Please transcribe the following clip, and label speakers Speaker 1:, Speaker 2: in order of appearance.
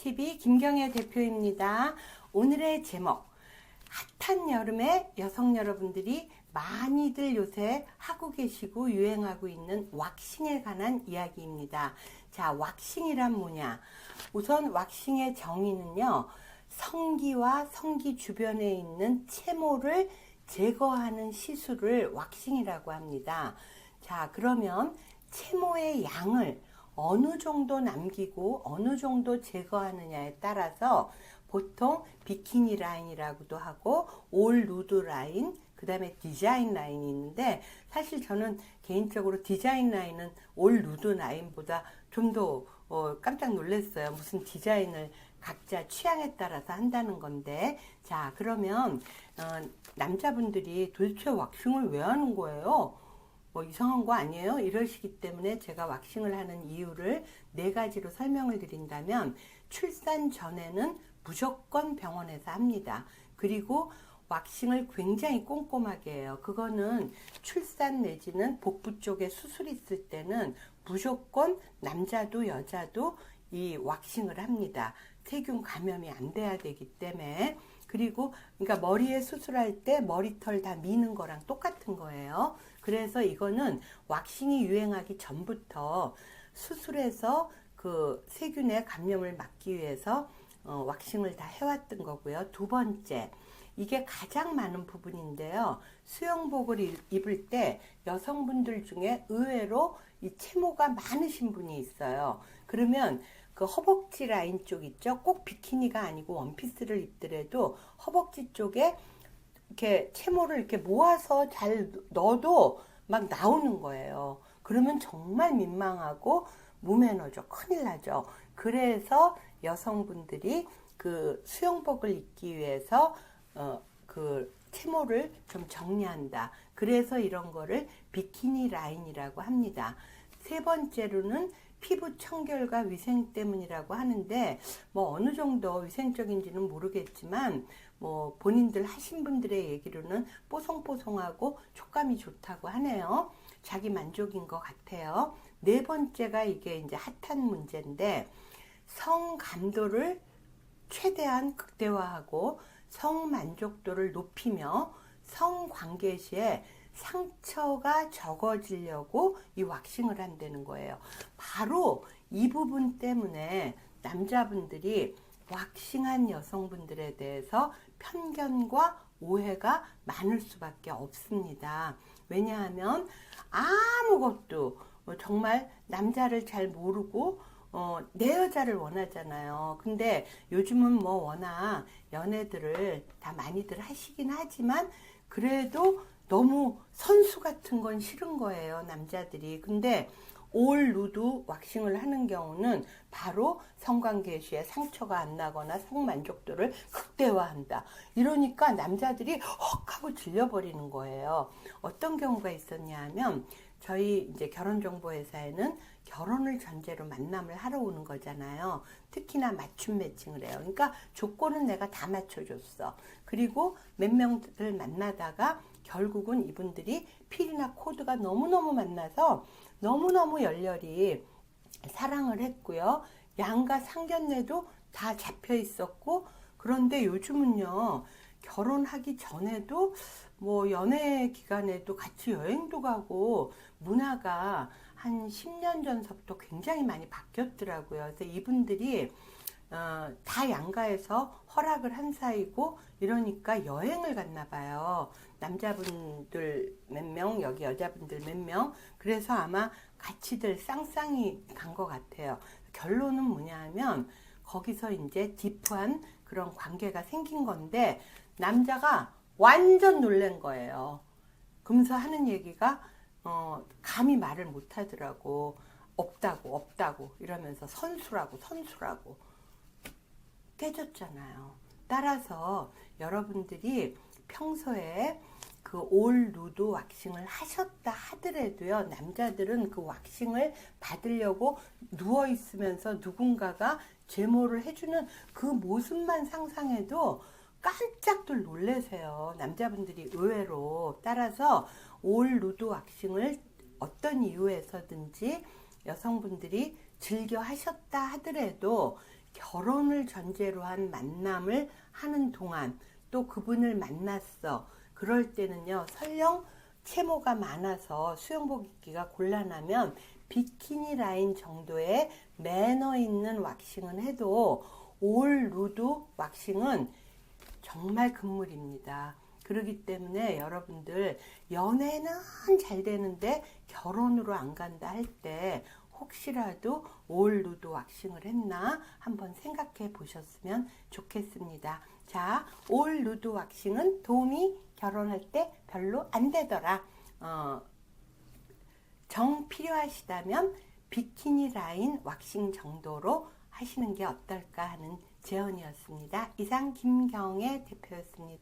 Speaker 1: TV 김경애 대표입니다. 오늘의 제목 핫한 여름에 여성 여러분들이 많이들 요새 하고 계시고 유행하고 있는 왁싱에 관한 이야기입니다. 자, 왁싱이란 뭐냐? 우선 왁싱의 정의는요. 성기와 성기 주변에 있는 채모를 제거하는 시술을 왁싱이라고 합니다. 자, 그러면 채모의 양을 어느 정도 남기고 어느 정도 제거하느냐에 따라서 보통 비키니 라인이라고도 하고 올 누드 라인, 그 다음에 디자인 라인이 있는데 사실 저는 개인적으로 디자인 라인은 올 누드 라인보다 좀더 어, 깜짝 놀랐어요. 무슨 디자인을 각자 취향에 따라서 한다는 건데 자 그러면 어, 남자분들이 도대체 왁싱을 왜 하는 거예요? 뭐 이상한 거 아니에요? 이러시기 때문에 제가 왁싱을 하는 이유를 네 가지로 설명을 드린다면 출산 전에는 무조건 병원에서 합니다. 그리고 왁싱을 굉장히 꼼꼼하게 해요. 그거는 출산 내지는 복부 쪽에 수술 있을 때는 무조건 남자도 여자도 이 왁싱을 합니다. 세균 감염이 안 돼야 되기 때문에 그리고 그러니까 머리에 수술할 때 머리털 다 미는 거랑 똑같은 거예요. 그래서 이거는 왁싱이 유행하기 전부터 수술해서 그 세균의 감염을 막기 위해서 어, 왁싱을 다 해왔던 거고요. 두 번째, 이게 가장 많은 부분인데요. 수영복을 입- 입을 때 여성분들 중에 의외로 이 채모가 많으신 분이 있어요. 그러면 그 허벅지 라인 쪽 있죠? 꼭 비키니가 아니고 원피스를 입더라도 허벅지 쪽에 이렇게 채모를 이렇게 모아서 잘 넣어도 막 나오는 거예요. 그러면 정말 민망하고 무매너죠. 큰일 나죠. 그래서 여성분들이 그 수영복을 입기 위해서 어, 그 채모를 좀 정리한다. 그래서 이런 거를 비키니 라인이라고 합니다. 세 번째로는 피부 청결과 위생 때문이라고 하는데 뭐 어느 정도 위생적인지는 모르겠지만 뭐 본인들 하신 분들의 얘기로는 뽀송뽀송하고 촉감이 좋다고 하네요. 자기 만족인 것 같아요. 네 번째가 이게 이제 핫한 문제인데 성감도를 최대한 극대화하고 성만족도를 높이며 성관계 시에 상처가 적어지려고 이 왁싱을 한다는 거예요. 바로 이 부분 때문에 남자분들이 왁싱한 여성분들에 대해서 편견과 오해가 많을 수밖에 없습니다. 왜냐하면 아무것도 어, 정말 남자를 잘 모르고 어, 내 여자를 원하잖아요. 근데 요즘은 뭐 워낙 연애들을 다 많이들 하시긴 하지만 그래도 너무 선수 같은 건 싫은 거예요, 남자들이. 근데 올 누드 왁싱을 하는 경우는 바로 성관계 시에 상처가 안 나거나 성만족도를 극대화한다. 이러니까 남자들이 헉 하고 질려버리는 거예요. 어떤 경우가 있었냐 하면 저희 이제 결혼정보회사에는 결혼을 전제로 만남을 하러 오는 거잖아요. 특히나 맞춤 매칭을 해요. 그러니까 조건은 내가 다 맞춰줬어. 그리고 몇 명을 만나다가 결국은 이분들이 필이나 코드가 너무너무 만나서 너무너무 열렬히 사랑을 했고요. 양가 상견례도 다 잡혀 있었고, 그런데 요즘은요, 결혼하기 전에도 뭐 연애 기간에도 같이 여행도 가고 문화가 한 10년 전서부터 굉장히 많이 바뀌었더라고요. 그래서 이분들이 어, 다 양가에서 허락을 한 사이고 이러니까 여행을 갔나 봐요. 남자분들 몇 명, 여기 여자분들 몇 명. 그래서 아마 같이들 쌍쌍이 간 것 같아요. 결론은 뭐냐 하면 거기서 이제 딥한 그런 관계가 생긴 건데 남자가 완전 놀란 거예요. 그러면서 하는 얘기가 어, 감히 말을 못 하더라고. 없다고, 없다고 이러면서 선수라고, 선수라고. 깨졌잖아요. 따라서 여러분들이 평소에 그 올 누드 왁싱을 하셨다 하더라도요, 남자들은 그 왁싱을 받으려고 누워 있으면서 누군가가 제모를 해주는 그 모습만 상상해도 깜짝들 놀래세요. 남자분들이 의외로. 따라서 올 누드 왁싱을 어떤 이유에서든지 여성분들이 즐겨 하셨다 하더라도 결혼을 전제로 한 만남을 하는 동안 또 그분을 만났어. 그럴 때는요, 설령 채모가 많아서 수영복 입기가 곤란하면 비키니 라인 정도의 매너 있는 왁싱은 해도 올 누드 왁싱은 정말 금물입니다. 그렇기 때문에 여러분들 연애는 잘 되는데 결혼으로 안 간다 할 때 혹시라도 올 누드 왁싱을 했나 한번 생각해 보셨으면 좋겠습니다. 자, 올 누드 왁싱은 도움이 결혼할 때 별로 안 되더라. 어, 정 필요하시다면 비키니 라인 왁싱 정도로 하시는 게 어떨까 하는 제언이었습니다. 이상 김경애 대표였습니다.